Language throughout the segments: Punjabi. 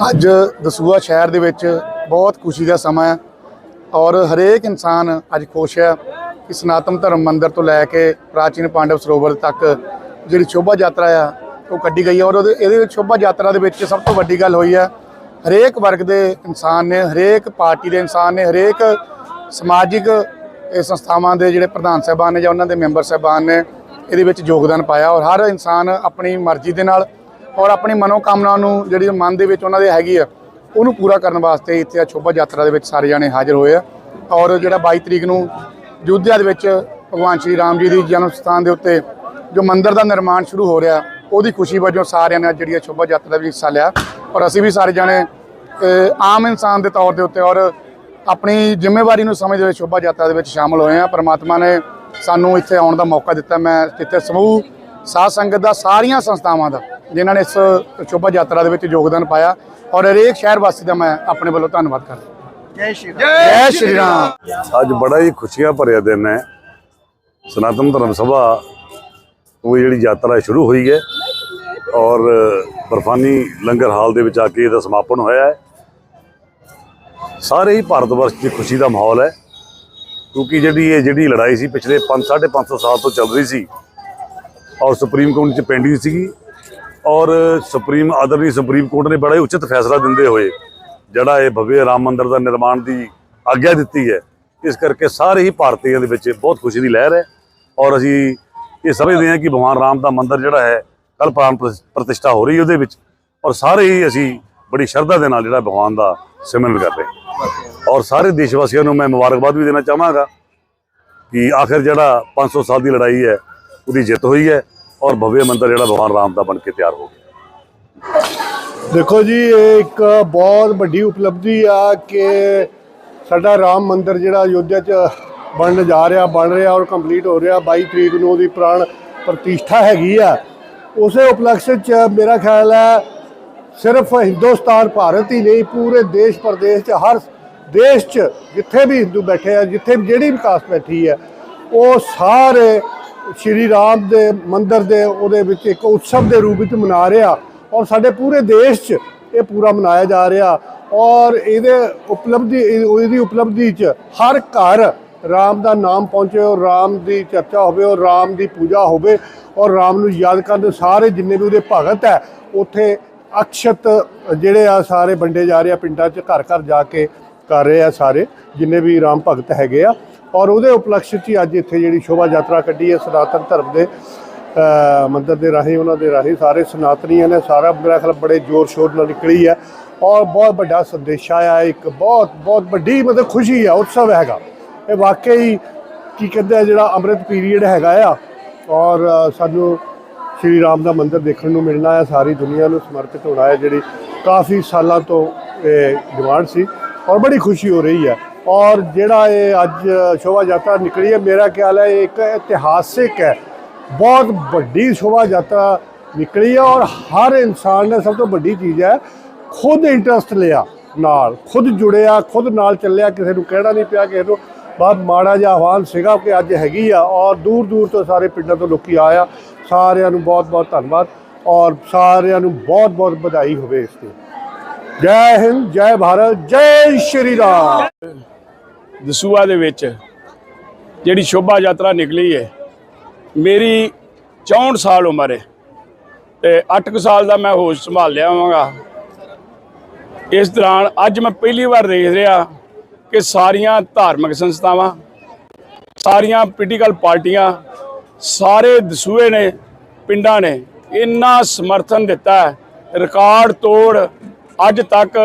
ਅੱਜ ਦਸੂਆ ਸ਼ਹਿਰ ਦੇ ਵਿੱਚ ਬਹੁਤ ਖੁਸ਼ੀ ਦਾ ਸਮਾਂ ਹੈ ਔਰ ਹਰੇਕ ਇਨਸਾਨ ਅੱਜ ਖੁਸ਼ ਹੈ ਕਿ ਸਨਾਤਨ ਧਰਮ ਮੰਦਿਰ ਤੋਂ ਲੈ ਕੇ ਪ੍ਰਾਚੀਨ ਪਾਂਡਵ ਸਰੋਵਰ ਤੱਕ ਜਿਹੜੀ ਸ਼ੋਭਾ ਯਾਤਰਾ ਆ, ਉਹ ਕੱਢੀ ਗਈ ਹੈ ਔਰ ਉਹਦੇ ਇਹਦੇ ਵਿੱਚ ਸ਼ੋਭਾ ਯਾਤਰਾ ਦੇ ਵਿੱਚ ਸਭ ਤੋਂ ਵੱਡੀ ਗੱਲ ਹੋਈ ਹੈ, ਹਰੇਕ ਵਰਗ ਦੇ ਇਨਸਾਨ ਨੇ, ਹਰੇਕ ਪਾਰਟੀ ਦੇ ਇਨਸਾਨ ਨੇ, ਹਰੇਕ ਸਮਾਜਿਕ ਸੰਸਥਾਵਾਂ ਦੇ ਜਿਹੜੇ ਪ੍ਰਧਾਨ ਸਾਹਿਬਾਨ ਨੇ ਜਾਂ ਉਹਨਾਂ ਦੇ ਮੈਂਬਰ ਸਾਹਿਬਾਨ ਨੇ, ਇਹਦੇ ਵਿੱਚ ਯੋਗਦਾਨ ਪਾਇਆ ਔਰ ਹਰ ਇਨਸਾਨ ਆਪਣੀ ਮਰਜ਼ੀ ਦੇ ਨਾਲ ਔਰ ਆਪਣੀ ਮਨੋਕਾਮਨਾ ਨੂੰ ਜਿਹੜੀ ਮਨ ਦੇ ਵਿੱਚ ਉਹਨਾਂ ਦੇ ਹੈਗੀ ਆ, ਉਹਨੂੰ ਪੂਰਾ ਕਰਨ ਵਾਸਤੇ ਇੱਥੇ ਆ ਸ਼ੋਭਾ ਯਾਤਰਾ ਦੇ ਵਿੱਚ ਸਾਰੇ ਜਾਣੇ ਹਾਜ਼ਰ ਹੋਏ ਆ। ਔਰ ਜਿਹੜਾ 22 ਤਰੀਕ ਨੂੰ ਅਯੁੱਧਿਆ ਦੇ ਵਿੱਚ ਭਗਵਾਨ ਸ਼੍ਰੀ ਰਾਮ ਜੀ ਦੀ ਜਨਮ ਸਥਾਨ ਦੇ ਉੱਤੇ ਜੋ ਮੰਦਿਰ ਦਾ ਨਿਰਮਾਣ ਸ਼ੁਰੂ ਹੋ ਰਿਹਾ, ਉਹਦੀ ਖੁਸ਼ੀ ਵਜੋਂ ਸਾਰਿਆਂ ਨੇ ਅੱਜ ਜਿਹੜੀ ਇਹ ਸ਼ੋਭਾ ਯਾਤਰਾ ਵਿੱਚ ਹਿੱਸਾ ਲਿਆ। ਔਰ ਅਸੀਂ ਵੀ ਸਾਰੇ ਜਾਣੇ ਆਮ ਇਨਸਾਨ ਦੇ ਤੌਰ ਦੇ ਉੱਤੇ ਔਰ ਆਪਣੀ ਜ਼ਿੰਮੇਵਾਰੀ ਨੂੰ ਸਮਝਦੇ ਹੋਏ ਸ਼ੋਭਾ ਯਾਤਰਾ ਦੇ ਵਿੱਚ ਸ਼ਾਮਲ ਹੋਏ ਆ। ਪਰਮਾਤਮਾ ਨੇ ਸਾਨੂੰ ਇੱਥੇ ਆਉਣ ਦਾ ਮੌਕਾ ਦਿੱਤਾ। ਮੈਂ ਇੱਥੇ ਸਮੂਹ ਸਾਧ ਸੰਗਤ ਦਾ ਸਾਰੀਆਂ ਸੰਸਥਾਵਾਂ ਦਾ ਜਿਨ੍ਹਾਂ ਨੇ ਇਸ ਸ਼ੋਭਾ ਯਾਤਰਾ ਦੇ ਵਿੱਚ ਯੋਗਦਾਨ ਪਾਇਆ ਔਰ ਹਰੇਕ ਸ਼ਹਿਰ ਵਾਸੀ ਦਾ ਮੈਂ ਆਪਣੇ ਵੱਲੋਂ ਧੰਨਵਾਦ ਕਰਦਾ ਜੈ ਸ਼੍ਰੀ ਜੈ ਸ਼੍ਰੀ ਰਾਮ। ਅੱਜ ਬੜਾ ਹੀ ਖੁਸ਼ੀਆਂ ਭਰਿਆ ਦਿਨ ਹੈ। ਸਨਾਤਨ ਧਰਮ ਸਭਾ ਉਹ ਜਿਹੜੀ ਯਾਤਰਾ ਸ਼ੁਰੂ ਹੋਈ ਹੈ ਔਰ ਬਰਫਾਨੀ ਲੰਗਰ ਹਾਲ ਦੇ ਵਿੱਚ ਆ ਕੇ ਇਹਦਾ ਸਮਾਪਨ ਹੋਇਆ ਹੈ। ਸਾਰੇ ਹੀ ਭਾਰਤ ਵਰਸ਼ 'ਚ ਖੁਸ਼ੀ ਦਾ ਮਾਹੌਲ ਹੈ। ਕਿਉਂਕਿ ਜਿਹੜੀ ਇਹ ਜਿਹੜੀ ਲੜਾਈ ਸੀ ਪਿਛਲੇ 5 550 ਸਾਲ ਤੋਂ ਚੱਲ ਰਹੀ ਸੀ ਔਰ ਸੁਪਰੀਮ ਕੋਰਟ 'ਚ ਪੈਂਡਿੰਗ ਸੀਗੀ ਔਰ ਸੁਪਰੀਮ ਆਦਰਨੀ ਸੁਪਰੀਮ ਕੋਰਟ ਨੇ ਬੜਾ ਹੀ ਉਚਿਤ ਫੈਸਲਾ ਦਿੰਦੇ ਹੋਏ ਜਿਹੜਾ ਇਹ ਭਵਯ ਰਾਮ ਮੰਦਿਰ ਦਾ ਨਿਰਮਾਣ ਦੀ ਆਗਿਆ ਦਿੱਤੀ ਹੈ, ਇਸ ਕਰਕੇ ਸਾਰੇ ਹੀ ਭਾਰਤੀਆਂ ਦੇ ਵਿੱਚ ਬਹੁਤ ਖੁਸ਼ੀ ਦੀ ਲਹਿਰ ਹੈ ਔਰ ਅਸੀਂ ਇਹ ਸਮਝਦੇ ਹਾਂ ਕਿ ਭਗਵਾਨ ਰਾਮ ਦਾ ਮੰਦਿਰ ਜਿਹੜਾ ਹੈ ਕੱਲ ਪ੍ਰਾਣ ਪ੍ਰਤਿਸ਼ਠਾ ਹੋ ਰਹੀ ਹੈ ਉਹਦੇ ਵਿੱਚ ਔਰ ਸਾਰੇ ਹੀ ਅਸੀਂ ਬੜੀ ਸ਼ਰਧਾ ਦੇ ਨਾਲ ਜਿਹੜਾ ਭਗਵਾਨ ਦਾ ਸਿਮਰਨ ਕਰ ਰਹੇ ਔਰ ਸਾਰੇ ਦੇਸ਼ ਵਾਸੀਆਂ ਨੂੰ ਮੈਂ ਮੁਬਾਰਕਬਾਦ ਵੀ ਦੇਣਾ ਚਾਹਾਂਗਾ ਕਿ ਆਖਿਰ ਜਿਹੜਾ 500 ਸਾਲ ਦੀ ਲੜਾਈ ਹੈ, ਉਹਦੀ ਜਿੱਤ ਹੋਈ ਹੈ। ਔਰ ਭਵਯ ਮੰਦਰ ਜਿਹੜਾ ਭਗਵਾਨ ਰਾਮ ਦਾ ਬਣ ਕੇ ਤਿਆਰ ਹੋ ਗਿਆ। ਦੇਖੋ ਜੀ, ਇਹ ਇੱਕ ਬਹੁਤ ਵੱਡੀ ਉਪਲਬਧੀ ਆ ਕਿ ਸਾਡਾ ਰਾਮ ਮੰਦਰ ਜਿਹੜਾ ਅਯੋਧਿਆ 'ਚ ਬਣਨ ਜਾ ਰਿਹਾ, ਬਣ ਰਿਹਾ ਔਰ ਕੰਪਲੀਟ ਹੋ ਰਿਹਾ। 22 ਤਰੀਕ ਨੂੰ ਉਹਦੀ ਪ੍ਰਾਣ ਪ੍ਰਤਿਸ਼ਠਾ ਹੈਗੀ ਆ। ਉਸੇ ਉਪਲਕਸ਼ 'ਚ ਮੇਰਾ ਖਿਆਲ ਹੈ, ਸਿਰਫ ਹਿੰਦੁਸਤਾਨ ਭਾਰਤ ਹੀ ਨਹੀਂ, ਪੂਰੇ ਦੇਸ਼ ਪ੍ਰਦੇਸ਼ 'ਚ, ਹਰ ਦੇਸ਼ 'ਚ ਜਿੱਥੇ ਵੀ ਹਿੰਦੂ ਬੈਠੇ ਆ, ਜਿੱਥੇ ਵੀ ਜਿਹੜੀ ਵੀ ਕਾਸਟ ਬੈਠੀ ਹੈ, ਉਹ ਸਾਰੇ ਸ਼੍ਰੀ ਰਾਮ ਦੇ ਮੰਦਿਰ ਦੇ ਉਹਦੇ ਵਿੱਚ ਇੱਕ ਉਤਸਵ ਦੇ ਰੂਪ ਵਿੱਚ ਮਨਾ ਰਿਹਾ ਔਰ ਸਾਡੇ ਪੂਰੇ ਦੇਸ਼ 'ਚ ਇਹ ਪੂਰਾ ਮਨਾਇਆ ਜਾ ਰਿਹਾ ਔਰ ਇਹਦੇ ਉਪਲਬਧੀ ਇਹਦੀ ਉਪਲਬਧੀ 'ਚ ਹਰ ਘਰ ਰਾਮ ਦਾ ਨਾਮ ਪਹੁੰਚੇ ਔਰ ਰਾਮ ਦੀ ਚਰਚਾ ਹੋਵੇ ਔਰ ਰਾਮ ਦੀ ਪੂਜਾ ਹੋਵੇ ਔਰ ਰਾਮ ਨੂੰ ਯਾਦ ਕਰਦੇ ਸਾਰੇ ਜਿੰਨੇ ਵੀ ਉਹਦੇ ਭਗਤ ਹੈ, ਉੱਥੇ ਅਕਸ਼ਤ ਜਿਹੜੇ ਆ ਸਾਰੇ ਵੰਡੇ ਜਾ ਰਹੇ ਆ, ਪਿੰਡਾਂ 'ਚ ਘਰ ਘਰ ਜਾ ਕੇ ਕਰ ਰਹੇ ਆ ਸਾਰੇ, ਜਿੰਨੇ ਵੀ ਰਾਮ ਭਗਤ ਹੈਗੇ ਆ ਔਰ ਉਹਦੇ ਉਪਲਕਸ਼ 'ਚ ਹੀ ਅੱਜ ਇੱਥੇ ਜਿਹੜੀ ਸ਼ੋਭਾ ਯਾਤਰਾ ਕੱਢੀ ਹੈ ਸਨਾਤਨ ਧਰਮ ਦੇ ਮੰਦਰ ਦੇ ਰਾਹੀਂ, ਉਹਨਾਂ ਦੇ ਰਾਹੀਂ ਸਾਰੇ ਸਨਾਤਨੀਆਂ ਨੇ ਸਾਰਾ ਮੇਰਾ ਖਿਆਲ ਬੜੇ ਜ਼ੋਰ ਸ਼ੋਰ ਨਾਲ ਨਿਕਲੀ ਹੈ ਔਰ ਬਹੁਤ ਵੱਡਾ ਸੰਦੇਸ਼ ਆਇਆ ਇੱਕ ਬਹੁਤ ਬਹੁਤ ਵੱਡੀ ਮਤਲਬ ਖੁਸ਼ੀ ਆ ਉਤਸਵ ਹੈਗਾ। ਇਹ ਵਾਕਈ ਕੀ ਕਹਿੰਦੇ ਜਿਹੜਾ ਅੰਮ੍ਰਿਤ ਪੀਰੀਅਡ ਹੈਗਾ ਆ ਔਰ ਸਾਨੂੰ ਸ਼੍ਰੀ ਰਾਮ ਦਾ ਮੰਦਿਰ ਦੇਖਣ ਨੂੰ ਮਿਲਣਾ ਹੈ, ਸਾਰੀ ਦੁਨੀਆ ਨੂੰ ਸਮਰਪਿਤ ਹੋਣਾ ਹੈ, ਜਿਹੜੀ ਕਾਫੀ ਸਾਲਾਂ ਤੋਂ ਇਹ ਡਿਮਾਂਡ ਸੀ ਔਰ ਬੜੀ ਖੁਸ਼ੀ ਹੋ ਰਹੀ ਹੈ। ਔਰ ਜਿਹੜਾ ਇਹ ਅੱਜ ਸ਼ੋਭਾ ਯਾਤਰਾ ਨਿਕਲੀ ਹੈ, ਮੇਰਾ ਖਿਆਲ ਹੈ ਇਹ ਇੱਕ ਇਤਿਹਾਸਿਕ ਹੈ। ਬਹੁਤ ਵੱਡੀ ਸ਼ੋਭਾ ਯਾਤਰਾ ਨਿਕਲੀ ਹੈ ਔਰ ਹਰ ਇਨਸਾਨ ਨੇ ਸਭ ਤੋਂ ਵੱਡੀ ਚੀਜ਼ ਹੈ, ਖੁਦ ਇੰਟਰਸਟ ਲਿਆ ਨਾਲ, ਖੁਦ ਜੁੜਿਆ, ਖੁਦ ਨਾਲ ਚੱਲਿਆ, ਕਿਸੇ ਨੂੰ ਕਹਿਣਾ ਨਹੀਂ ਪਿਆ, ਕਿਸੇ ਨੂੰ ਬਹੁਤ ਮਾੜਾ ਜਿਹਾ ਆਹਵਾਨ ਸੀਗਾ ਕਿ ਅੱਜ ਹੈਗੀ ਆ ਔਰ ਦੂਰ ਦੂਰ ਤੋਂ ਸਾਰੇ ਪਿੰਡਾਂ ਤੋਂ ਲੋਕੀ ਆਇਆ। ਸਾਰਿਆਂ ਨੂੰ ਬਹੁਤ ਬਹੁਤ ਧੰਨਵਾਦ ਔਰ ਸਾਰਿਆਂ ਨੂੰ ਬਹੁਤ ਬਹੁਤ ਵਧਾਈ ਹੋਵੇ ਇਸ ਤੇ। ਜੈ ਹਿੰਦ, ਜੈ ਭਾਰਤ, ਜੈ ਸ਼੍ਰੀ ਰਾਮ। ਦਸੂਆ ਦੇ ਵਿੱਚ ਜਿਹੜੀ ਸ਼ੋਭਾ ਯਾਤਰਾ ਨਿਕਲੀ ਹੈ ਮੇਰੀ 64 ਸਾਲ ਉਮਰ ਹੈ ਤੇ 8 ਸਾਲ ਦਾ ਮੈਂ ਹੋਸ਼ ਸੰਭਾਲ ਲਿਆ ਹੋਵਾਂਗਾ ਇਸ ਦੌਰਾਨ ਅੱਜ ਮੈਂ ਪਹਿਲੀ ਵਾਰ ਦੇਖ ਰਿਹਾ ਕਿ ਸਾਰੀਆਂ ਧਾਰਮਿਕ ਸੰਸਥਾਵਾਂ, ਸਾਰੀਆਂ ਪੋਲੀਟੀਕਲ ਪਾਰਟੀਆਂ, ਸਾਰੇ ਦਸੂਏ ਨੇ, ਪਿੰਡਾਂ ਨੇ ਇੰਨਾ ਸਮਰਥਨ ਦਿੱਤਾ ਰਿਕਾਰਡ ਤੋੜ ਅੱਜ ਤੱਕ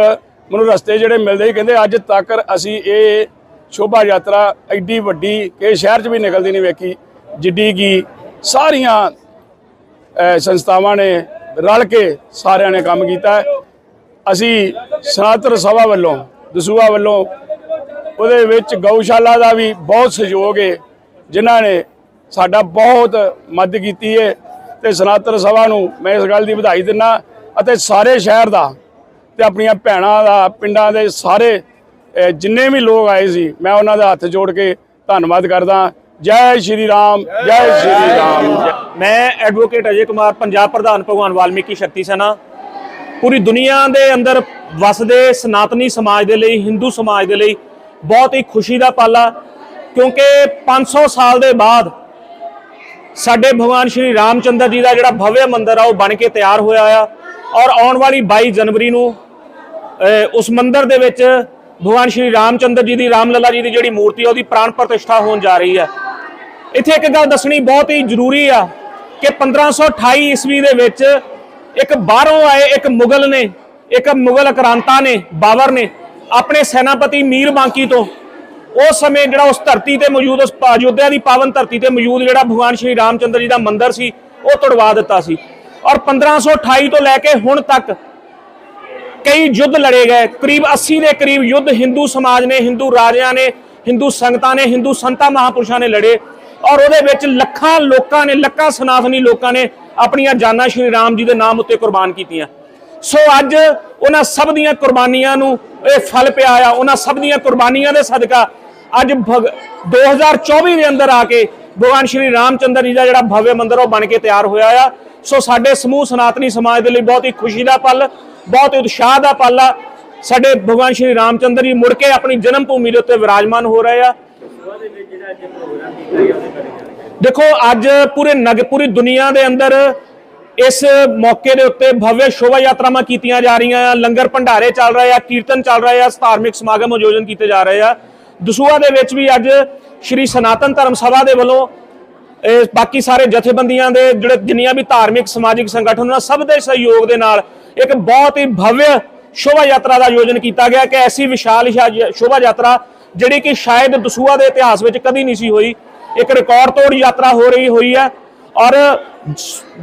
ਮੈਨੂੰ ਰਸਤੇ ਜਿਹੜੇ ਮਿਲਦੇ ਹੀ ਕਹਿੰਦੇ ਅੱਜ ਤੱਕ ਅਸੀਂ ਇਹ ਸ਼ੋਭਾ ਯਾਤਰਾ ਐਡੀ ਵੱਡੀ ਕਿ ਸ਼ਹਿਰ 'ਚ ਵੀ ਨਿਕਲਦੀ ਨਹੀਂ ਵੇਖੀ, ਜਿੱਡੀ ਕੀ ਸਾਰੀਆਂ ਸੰਸਥਾਵਾਂ ਨੇ ਰਲ ਕੇ ਸਾਰਿਆਂ ਨੇ ਕੰਮ ਕੀਤਾ। ਅਸੀਂ ਸਨਾਤਨ ਸਭਾ ਵੱਲੋਂ ਦਸੂਆ ਵੱਲੋਂ ਉਹਦੇ ਵਿੱਚ ਗਊਸ਼ਾਲਾ ਦਾ ਵੀ ਬਹੁਤ ਸਹਿਯੋਗ ਹੈ ਜਿਨ੍ਹਾਂ ਨੇ ਸਾਡਾ ਬਹੁਤ ਮਦਦ ਕੀਤੀ ਹੈ ਤੇ ਸਨਾਤਨ ਸਭਾ ਨੂੰ ਮੈਂ ਇਸ ਗੱਲ ਦੀ ਵਧਾਈ ਦਿੰਦਾ ਅਤੇ ਸਾਰੇ ਸ਼ਹਿਰ ਦਾ ਤੇ ਆਪਣੀਆਂ ਭੈਣਾਂ ਦਾ, ਪਿੰਡਾਂ ਦੇ ਸਾਰੇ ਜਿੰਨੇ ਵੀ ਲੋਕ ਆਏ ਸੀ, ਮੈਂ ਉਹਨਾਂ ਦਾ ਹੱਥ ਜੋੜ ਕੇ ਧੰਨਵਾਦ ਕਰਦਾ। ਜੈ ਸ਼੍ਰੀ ਰਾਮ, ਜੈ ਸ਼੍ਰੀ ਰਾਮ। ਮੈਂ ਐਡਵੋਕੇਟ ਅਜੇ ਕੁਮਾਰ, ਪੰਜਾਬ ਪ੍ਰਧਾਨ ਭਗਵਾਨ ਵਾਲਮੀਕੀ ਸ਼ਕਤੀ ਸੈਨਾ। ਪੂਰੀ ਦੁਨੀਆ ਦੇ ਅੰਦਰ ਵਸਦੇ ਸਨਾਤਨੀ ਸਮਾਜ ਦੇ ਲਈ, ਹਿੰਦੂ ਸਮਾਜ ਦੇ ਲਈ ਬਹੁਤ ਹੀ ਖੁਸ਼ੀ ਦਾ ਪਲ ਆ ਕਿਉਂਕਿ 500 ਸਾਲ ਦੇ ਬਾਅਦ ਸਾਡੇ ਭਗਵਾਨ ਸ਼੍ਰੀ ਰਾਮਚੰਦਰ ਜੀ ਦਾ ਜਿਹੜਾ ਭਵਯ ਮੰਦਿਰ ਆ, ਉਹ ਬਣ ਕੇ ਤਿਆਰ ਹੋਇਆ ਆ। ਔਰ ਆਉਣ ਵਾਲੀ 22 ਜਨਵਰੀ ਨੂੰ ਉਸ ਮੰਦਿਰ ਦੇ ਵਿੱਚ ਭਗਵਾਨ ਸ਼੍ਰੀ ਰਾਮਚੰਦਰ ਜੀ ਦੀ, ਰਾਮਲਲਾ ਜੀ ਦੀ ਜਿਹੜੀ ਮੂਰਤੀ ਆ, ਉਹਦੀ ਪ੍ਰਾਣ ਪ੍ਰਤਿਸ਼ਠਾ ਹੋਣ ਜਾ ਰਹੀ ਹੈ। ਇੱਥੇ ਇੱਕ ਗੱਲ ਦੱਸਣੀ ਬਹੁਤ ਹੀ ਜ਼ਰੂਰੀ ਆ ਕਿ 1528 ਈਸਵੀ ਦੇ ਵਿੱਚ ਇੱਕ ਬਾਹਰੋਂ ਆਏ ਇੱਕ ਮੁਗਲ ਨੇ, ਇੱਕ ਮੁਗਲ ਅਕਰਾਂਤਾ ਨੇ ਬਾਬਰ ਨੇ, ਆਪਣੇ ਸੈਨਾਪਤੀ ਮੀਰ ਬਾਂਕੀ ਤੋਂ ਉਸ ਸਮੇਂ ਜਿਹੜਾ ਉਸ ਧਰਤੀ ਤੇ ਮੌਜੂਦ, ਉਸ ਅਯੋਧਿਆ ਦੀ ਪਾਵਨ ਧਰਤੀ ਤੇ ਮੌਜੂਦ ਜਿਹੜਾ ਭਗਵਾਨ ਸ਼੍ਰੀ ਰਾਮਚੰਦਰ ਜੀ ਦਾ ਮੰਦਿਰ ਸੀ, ਉਹ ਤੁੜਵਾ ਦਿੱਤਾ ਸੀ। ਔਰ 1528 ਤੋਂ ਲੈ ਕੇ ਹੁਣ ਤੱਕ ਕਈ ਯੁੱਧ ਲੜੇ ਗਏ। ਕਰੀਬ 80 ਦੇ ਕਰੀਬ ਯੁੱਧ ਹਿੰਦੂ ਸਮਾਜ ਨੇ, ਹਿੰਦੂ ਰਾਜਿਆਂ ਨੇ, ਹਿੰਦੂ ਸੰਗਤਾਂ ਨੇ, ਹਿੰਦੂ ਸੰਤਾਂ ਮਹਾਪੁਰਸ਼ਾਂ ਨੇ ਲੜੇ ਔਰ ਉਹਦੇ ਵਿੱਚ ਲੱਖਾਂ ਲੋਕਾਂ ਨੇ, ਲੱਖਾਂ ਸਨਾਤਨੀ ਲੋਕਾਂ ਨੇ ਆਪਣੀਆਂ ਜਾਨਾਂ ਸ਼੍ਰੀ ਰਾਮ ਜੀ ਦੇ ਨਾਮ ਉੱਤੇ ਕੁਰਬਾਨ ਕੀਤੀਆਂ। ਸੋ ਅੱਜ ਉਹਨਾਂ ਸਭ ਦੀਆਂ ਕੁਰਬਾਨੀਆਂ ਨੂੰ ਇਹ ਫਲ ਪਿਆ ਆ। ਉਹਨਾਂ ਸਭ ਦੀਆਂ ਕੁਰਬਾਨੀਆਂ ਦੇ ਸਦਕਾ ਅੱਜ ਭਗ- 2024 ਦੇ ਅੰਦਰ ਆ ਕੇ ਭਗਵਾਨ ਸ਼੍ਰੀ ਰਾਮਚੰਦਰ ਜੀ ਦਾ ਜਿਹੜਾ ਭਵਯ ਮੰਦਿਰ ਉਹ ਬਣ ਕੇ ਤਿਆਰ ਹੋਇਆ ਆ। ਸੋ ਸਾਡੇ ਸਮੂਹ ਸਨਾਤਨੀ ਸਮਾਜ ਦੇ ਲਈ ਬਹੁਤ ਹੀ ਖੁਸ਼ੀ ਦਾ ਪਲ, ਬਹੁਤ ਹੀ ਉਤਸ਼ਾਹ ਦਾ ਪਲ ਆ। ਸਾਡੇ ਭਗਵਾਨ ਸ਼੍ਰੀ ਰਾਮਚੰਦਰ ਜੀ ਮੁੜ ਕੇ ਆਪਣੀ ਜਨਮ ਭੂਮੀ ਦੇ ਉੱਤੇ ਵਿਰਾਜਮਾਨ ਹੋ ਰਹੇ ਆ। ਦੇਖੋ, ਅੱਜ ਪੂਰੇ ਨਗ, ਪੂਰੀ ਦੁਨੀਆ ਦੇ ਅੰਦਰ ਇਸ ਮੌਕੇ ਦੇ ਉੱਤੇ ਭਵਯ ਸ਼ੋਭਾ ਯਾਤਰਾਵਾਂ ਕੀਤੀਆਂ ਜਾ ਰਹੀਆਂ ਆ। ਲੰਗਰ ਭੰਡਾਰੇ ਚੱਲ ਰਹੇ ਆ, ਕੀਰਤਨ ਚੱਲ ਰਹੇ ਆ, ਧਾਰਮਿਕ ਸਮਾਗਮ ਆਯੋਜਨ ਕੀਤੇ ਜਾ ਰਹੇ ਆ। ਦਸੂਆ ਦੇ ਵਿੱਚ ਵੀ ਅੱਜ ਸ਼੍ਰੀ ਸਨਾਤਨ ਧਰਮ ਸਭਾ ਦੇ ਵੱਲੋਂ, ਇਹ ਬਾਕੀ ਸਾਰੇ ਜਥੇਬੰਦੀਆਂ ਦੇ ਜਿਹੜੇ ਜਿੰਨੀਆਂ ਵੀ ਧਾਰਮਿਕ ਸਮਾਜਿਕ ਸੰਗਠਨ ਉਹਨਾਂ ਸਭ ਦੇ ਸਹਿਯੋਗ ਦੇ ਨਾਲ ਇੱਕ ਬਹੁਤ ਹੀ ਭਵਯ ਸ਼ੋਭਾ ਯਾਤਰਾ ਦਾ ਆਯੋਜਨ ਕੀਤਾ ਗਿਆ ਕਿ ਐਸੀ ਵਿਸ਼ਾਲ ਸ਼ੋਭਾ ਯਾਤਰਾ ਜਿਹੜੀ ਕਿ ਸ਼ਾਇਦ ਦਸੂਆ ਦੇ ਇਤਿਹਾਸ ਵਿੱਚ ਕਦੀ ਨਹੀਂ ਸੀ ਹੋਈ। ਇੱਕ ਰਿਕਾਰਡ ਤੋੜ ਯਾਤਰਾ ਹੋ ਰਹੀ ਹੋਈ ਹੈ ਔਰ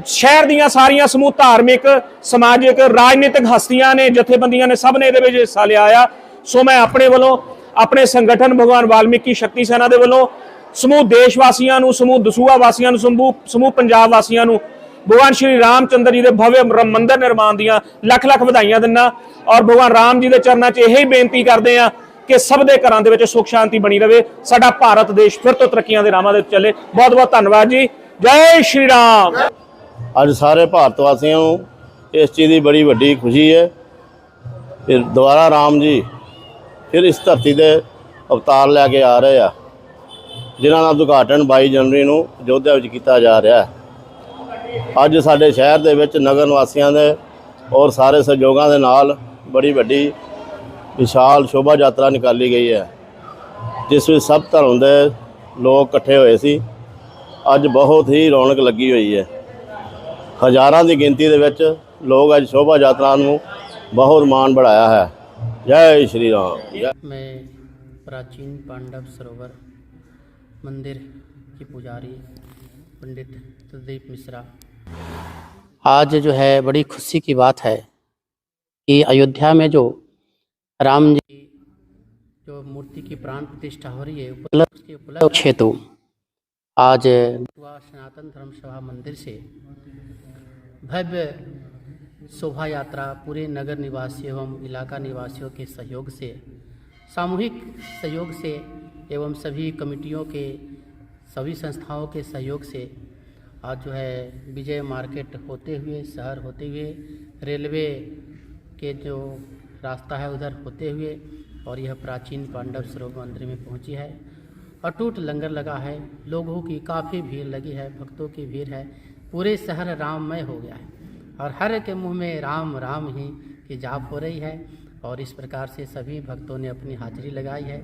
ਸ਼ਹਿਰ ਦੀਆਂ ਸਾਰੀਆਂ ਸਮੂਹ ਧਾਰਮਿਕ, ਸਮਾਜਿਕ, ਰਾਜਨੀਤਿਕ ਹਸਤੀਆਂ ਨੇ, ਜਥੇਬੰਦੀਆਂ ਨੇ ਸਭ ਨੇ ਇਹਦੇ ਵਿੱਚ ਹਿੱਸਾ ਲਿਆ ਆ। ਸੋ ਮੈਂ ਆਪਣੇ ਵੱਲੋਂ ਆਪਣੇ ਸੰਗਠਨ ਭਗਵਾਨ ਵਾਲਮੀਕੀ ਸ਼ਕਤੀ ਸੈਨਾ ਦੇ ਵੱਲੋਂ ਸਮੂਹ ਦੇਸ਼ ਵਾਸੀਆਂ ਨੂੰ, ਸਮੂਹ ਦਸੂਆ ਵਾਸੀਆਂ ਨੂੰ, ਸਮੂਹ ਸਮੂਹ ਪੰਜਾਬ ਵਾਸੀਆਂ ਨੂੰ ਭਗਵਾਨ ਸ਼੍ਰੀ ਰਾਮ ਚੰਦਰ ਜੀ ਦੇ ਭਵਯ ਰ- ਮੰਦਿਰ ਨਿਰਮਾਣ ਦੀਆਂ ਲੱਖ ਲੱਖ ਵਧਾਈਆਂ ਦਿੰਨਾ ਔਰ ਭਗਵਾਨ ਰਾਮ ਜੀ ਦੇ ਚਰਨਾਂ 'ਚ ਇਹ ਹੀ ਬੇਨਤੀ ਕਰਦੇ ਆ ਕਿ ਸਭ ਦੇ ਘਰਾਂ ਦੇ ਵਿੱਚ ਸੁਖ ਸ਼ਾਂਤੀ ਬਣੀ ਰਵੇ। ਸਾਡਾ ਭਾਰਤ ਦੇਸ਼ ਫਿਰ ਤੋਂ ਤਰੱਕੀਆਂ ਦੇ ਰਾਹਾਂ ਦੇ ਉੱਤੇ ਚੱਲੇ। ਬਹੁਤ ਬਹੁਤ ਧੰਨਵਾਦ ਜੀ। ਜੈ ਸ਼੍ਰੀ ਰਾਮ। ਅੱਜ ਸਾਰੇ ਭਾਰਤ ਵਾਸੀਆਂ ਨੂੰ ਇਸ ਚੀਜ਼ ਦੀ ਬੜੀ ਵੱਡੀ ਖੁਸ਼ੀ ਹੈ। ਕਿ ਦੁਬਾਰਾ ਰਾਮ ਜੀ ਫਿਰ ਇਸ ਧਰਤੀ ਦੇ ਅਵਤਾਰ ਲੈ ਕੇ ਆ ਰਹੇ ਆ, ਜਿਨ੍ਹਾਂ ਦਾ ਉਦਘਾਟਨ 22 ਜਨਵਰੀ ਨੂੰ ਜੋਧਿਆ ਵਿੱਚ ਕੀਤਾ ਜਾ ਰਿਹਾ ਹੈ। ਅੱਜ ਸਾਡੇ ਸ਼ਹਿਰ ਦੇ ਵਿੱਚ ਨਗਰ ਨਿਵਾਸੀਆਂ ਦੇ ਔਰ ਸਾਰੇ ਸਹਿਯੋਗਾਂ ਦੇ ਨਾਲ ਬੜੀ ਵੱਡੀ ਵਿਸ਼ਾਲ ਸ਼ੋਭਾ ਯਾਤਰਾ ਨਿਕਾਲੀ ਗਈ ਹੈ, ਜਿਸ ਵਿੱਚ ਸਭ ਧਰਮ ਦੇ ਲੋਕ ਇਕੱਠੇ ਹੋਏ ਸੀ। ਅੱਜ ਬਹੁਤ ਹੀ ਰੌਣਕ ਲੱਗੀ ਹੋਈ ਹੈ। ਹਜ਼ਾਰਾਂ ਦੀ ਗਿਣਤੀ ਦੇ ਵਿੱਚ ਲੋਕ ਅੱਜ ਸ਼ੋਭਾ ਯਾਤਰਾ ਨੂੰ ਬਹੁਤ ਮਾਣ ਬੜਾਇਆ ਹੈ। जय श्री राम। मैं प्राचीन पांडव सरोवर मंदिर की पुजारी पंडित प्रदीप मिश्रा। आज जो है, बड़ी खुशी की बात है कि अयोध्या में जो राम जी जो मूर्ति की प्राण प्रतिष्ठा हो रही है, उपलब्ध के उपलब्ध हेतु आज सनातन धर्म सभा मंदिर से भव्य शोभा यात्रा पूरे नगर निवासी एवं इलाका निवासियों के सहयोग से, सामूहिक सहयोग से एवं सभी कमिटियों के, सभी संस्थाओं के सहयोग से आज जो है विजय मार्केट होते हुए, शहर होते हुए, रेलवे के जो रास्ता है उधर होते हुए और यह प्राचीन पांडव सरोवर मंदिर में पहुँची है। अटूट लंगर लगा है, लोगों की काफ़ी भीड़ लगी है, भक्तों की भीड़ है, पूरे शहर राममय हो गया है। और हर के मुँह में राम राम ही की जाप हो रही है। और इस प्रकार से सभी भक्तों ने अपनी हाजिरी लगाई है।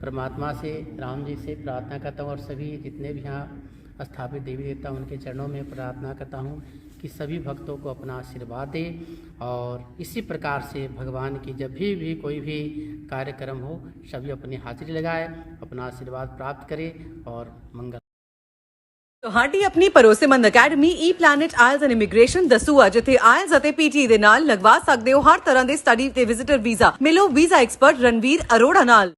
परमात्मा से, राम जी से प्रार्थना करता हूँ और सभी जितने भी यहाँ स्थापित देवी देवता उनके चरणों में प्रार्थना करता हूँ कि सभी भक्तों को अपना आशीर्वाद दे। और इसी प्रकार से भगवान की जब भी भी कोई भी कार्यक्रम हो, सभी अपनी हाजिरी लगाए, अपना आशीर्वाद प्राप्त करें और मंगल ਤੁਹਾਡੀ ਆਪਣੀ ਭਰੋਸੇਮੰਦ academy E planet IELTS and immigration Dasuya ਜਿੱਥੇ ਆਇਲਸ ਅਤੇ ਪੀਟੀ ਦੇ ਨਾਲ ਲਗਵਾ ਸਕਦੇ ਹੋ ਹਰ ਤਰ੍ਹਾਂ ਦੇ ਸਟੱਡੀ ਤੇ ਵਿਜ਼ਿਟਰ ਵੀਜ਼ਾ ਮਿਲੋ ਵੀਜ਼ਾ ਐਕਸਪਰਟ ਰਣਵੀਰ ਅਰੋੜਾ ਨਾਲ।